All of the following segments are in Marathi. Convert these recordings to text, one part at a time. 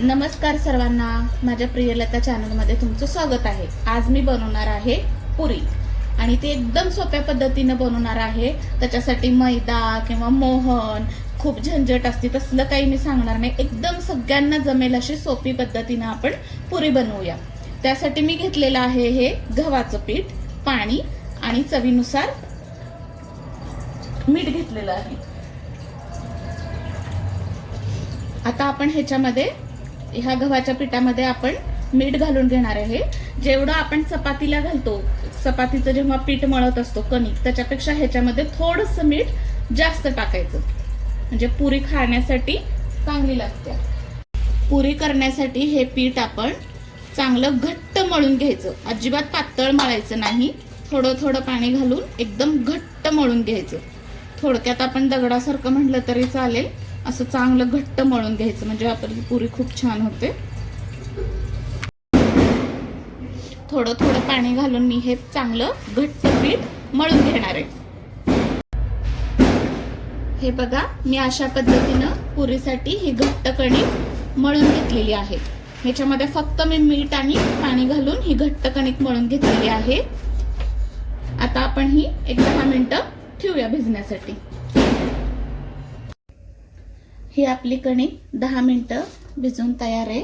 नमस्कार सर्वांना. माझ्या प्रियलता चॅनलमध्ये तुमचं स्वागत आहे. आज मी बनवणार आहे पुरी. आणि ती एकदम सोप्या पद्धतीनं बनवणार आहे. त्याच्यासाठी मैदा किंवा मोहन खूप झंझट असते तसलं काही मी सांगणार नाही. एकदम सगळ्यांना जमेल अशी सोपी पद्धतीनं आपण पुरी बनवूया. त्यासाठी मी घेतलेलं आहे हे गव्हाचं पीठ पाणी आणि चवीनुसार मीठ घेतलेलं आहे. आता आपण ह्याच्यामध्ये ह्या गव्हाच्या पिठामध्ये आपण मीठ घालून घेणार आहे. जेवढं आपण चपातीला घालतो चपातीचं जेव्हा पीठ मळत असतो कणिक त्याच्यापेक्षा ह्याच्यामध्ये थोडस मीठ जास्त टाकायचं. म्हणजे पुरी खाण्यासाठी चांगली लागते. पुरी करण्यासाठी हे पीठ आपण चांगलं घट्ट मळून घ्यायचं. अजिबात पातळ मळायचं नाही. थोडं थोडं पाणी घालून एकदम घट्ट मळून घ्यायचं. थोडक्यात आपण दगडासारखं म्हटलं तरी चालेल. असं चांगलं घट्ट मळून घ्यायचं. म्हणजे आपली पुरी खूप छान होते. थोडं थोडं पाणी घालून मी हे चांगलं घट्ट पीठ मळून घेणार आहे. हे बघा मी अशा पद्धतीनं पुरीसाठी ही घट्ट कणिक मळून घेतलेली आहे. ह्याच्यामध्ये फक्त मी मीठ आणि पाणी घालून ही घट्ट कणिक मळून घेतलेली आहे. आता आपण ही एक दहा मिनिटं ठेवूया भिजण्यासाठी. ही आपली कणिक दहा मिनटं भिजून तयार आहे.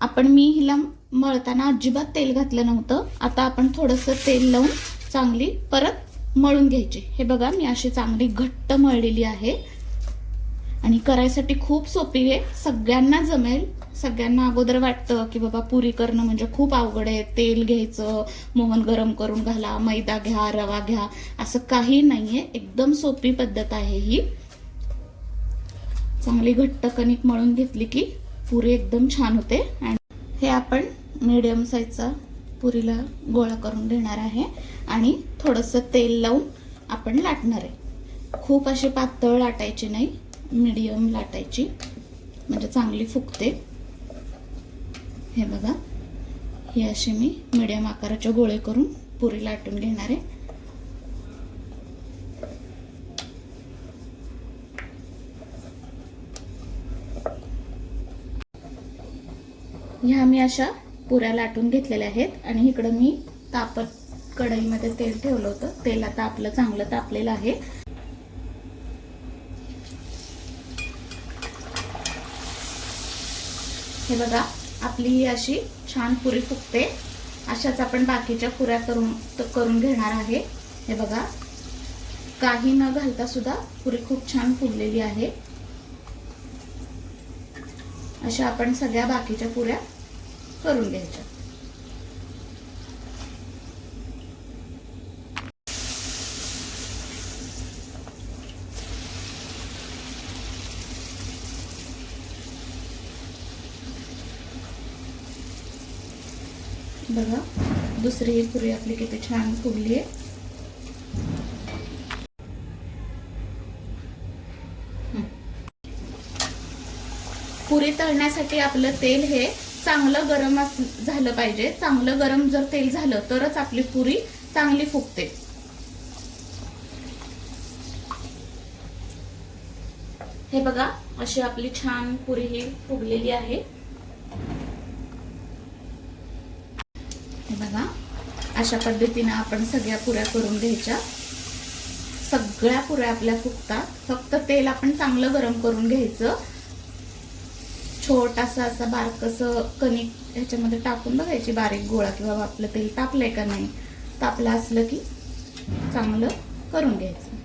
आपण मी हिला मळताना अजिबात तेल घातलं नव्हतं. आता आपण थोडंसं तेल लावून चांगली परत मळून घ्यायची. हे बघा मी अशी चांगली घट्ट मळलेली आहे. आणि करायसाठी खूप सोपी आहे. सगळ्यांना जमेल. सगळ्यांना अगोदर वाटतं की बाबा पुरी करणं म्हणजे खूप अवघड आहे. तेल घ्यायचं मोहन गरम करून घाला मैदा घ्या रवा घ्या असं काही नाही आहे एकदम सोपी पद्धत आहे ही. चांगली घट्ट कणिक मळून घेतली की पुरी एकदम छान होते. आणि हे आपण मीडियम साईजचा पुरीला गोळा करून घेणार आहे. आणि थोडंसं तेल लावून आपण लाटणार आहे. खूप अशी पातळ लाटायची नाही मीडियम लाटायची. म्हणजे चांगली फुगते. हे बघा. हे असे मी मीडियम आकाराचे गोळे करून पुरी लाटून घेणार आहे. ह्या मी अशा पुऱ्या लाटून घेतलेल्या आहेत आणि इकडं मी तापत कढईमध्ये तेल ठेवलं होतं. तेल आता आपलं चांगलं तापलेलं आहे. हे बघा आपली ही अशी छान पुरी फुगते. अशाच आपण बाकीच्या पुऱ्या करून करून घेणार आहे. हे बघा काही न घालता सुद्धा पुरी खूप छान फुगलेली आहे. अशा आपण सगळ्या बाकीच्या पुऱ्या करून घ्यायचं बघा दुसरी पुरी आपली किती छान फुगली आहे पुरी तळण्यासाठी आपलं तेल हे चांगलं गरम अस- झालं पाहिजे. चांगलं गरम जर तेल झालं तरच आपली पुरी चांगली फुगते. हे बघा अशी आपली छान पुरी ही फुगलेली आहे. हे बघा अशा पद्धतीने आपण सगळ्या पुऱ्या करून घ्यायच्या. सगळ्या पुऱ्या आपल्या फुगतात. फक्त तेल आपण चांगलं गरम करून घ्यायचं. छोटासा असा बारकसं कणिक ह्याच्यामध्ये टाकून बघायची बारीक गोळा किंवा आपलं तेल तापलंय का नाही तापलं असलं की चांगलं करून घ्यायचं.